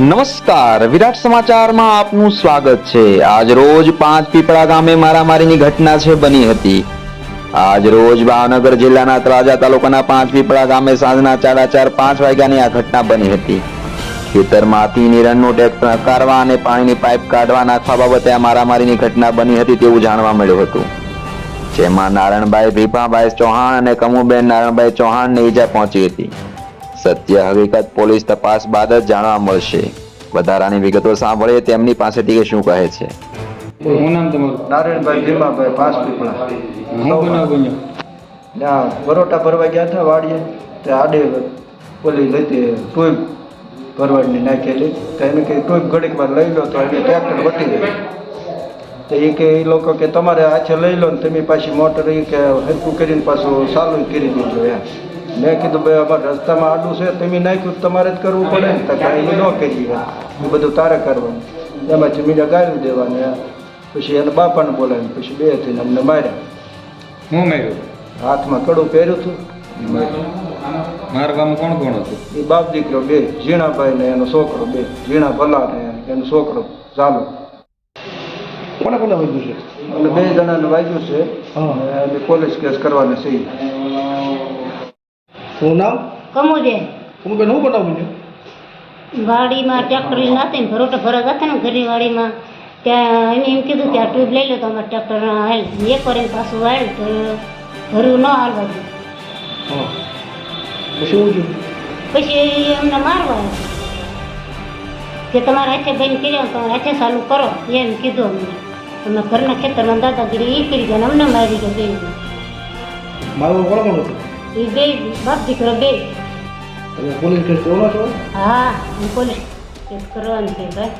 નમસ્કાર, વિરાટ સમાચારમાં આપનું સ્વાગત છે. આજ રોજ પાંચ પીપળા ગામે મારામારીની ઘટના છે બની હતી. આજ રોજ ભાવનગર જિલ્લાના તળાજા તાલુકાના પાંચ પીપળા ગામે સાંજના સાડા ચાર પાંચ વાગ્યાની આ ઘટના બની હતી. ખેતરમાંથી નિરણનું ટેપ કાઢવા અને પાણીની પાઇપ કાઢવા નાખવા બાબતે આ મારામારીની ઘટના બની હતી તેવું જાણવા મળ્યું હતું. જેમાં નારણભાઈ ભીપાભાઈ ચૌહાણ અને કમુબેન નારણભાઈ ચૌહાણને ઈજા પહોંચી હતી. સત્ય હકીકત પોલીસ તપાસ બાદ જ જાણવા મળશે. વધારાની વિગતો સાંભળીએ તેમની પાસેથી કે શું કહે છે. શું નામ તમારું? નારાયણભાઈ ભીમાભાઈ પાંચ પીપળા. હું બનાવ બન્યો? ત્યાં પરોટા ભરવા ગયા હતા વાડીએ તે આડે ઓલી લેતી ટોઈપ ભરવાડની નાખેલી. તો એને કે ટોઈપ ઘડીક વાર લઈ લો તો એને ટ્રેક્ટર વટી ગયું તો એ કે એ લોકો કે તમારે આછે લઈ લો ને તમે પાછી મોટર એ કે હરકું કરીને પાછું ચાલુ કરી દીધું એમ. મેં કીધું ભાઈ આમાં રસ્તામાં આડું છે તમે નાખ્યું તો તમારે જ કરવું પડે. ને તો કાંઈ ન કરીએ. એમ. એ બધું તારે કરવાનું. એમાંથી મીડિયા ગાળ્યું દેવાની એમ. પછી એને બાપાને બોલાવી પછી બે થઈને અમને માર્યા. હું માર્યું? હાથમાં કડું પહેર્યું હતું. મારવામાં કોણ કોણ હતું? એ બાપ દીકરો બે ઝીણાભાઈ ને એનો છોકરો બે ઝીણા ભલા ને એનો છોકરો. ચાલો. કોને કોને વાગ્યું છે? અને બે જણાને વાગ્યું છે. કોલેજ કેસ કરવાના છે શું નામ? કમુબેન હું બેન હું બનાવું છું વાડીમાં ટ્રેક્ટર આવતા ને ભરોટો ભરવા જતા ને ઘરની વાડીમાં. ત્યાં એને એમ કીધું કે આ ટ્યુબ લઈ લો તો અમારે ટ્રેક્ટર હાલ. એક વાર પાછું વાળ્યું તો ઘરું ન હાલવા દીધું પછી એમને મારવા. કે તમારા હાથે બેન કર્યો તમારા હાથે ચાલુ કરો. એમ કીધું અમને. તમે ઘરના ખેતરમાં દાદાગીરી એ કરી ગયા અમને મારી ગયા બેન મારું કોણ કોણ હતું? એ બે બાપ દીકરો બે. તમે પોલીસ કેસ કરવાનો છો? હા હું પોલીસ કેસ કરવાનું છે ભાઈ.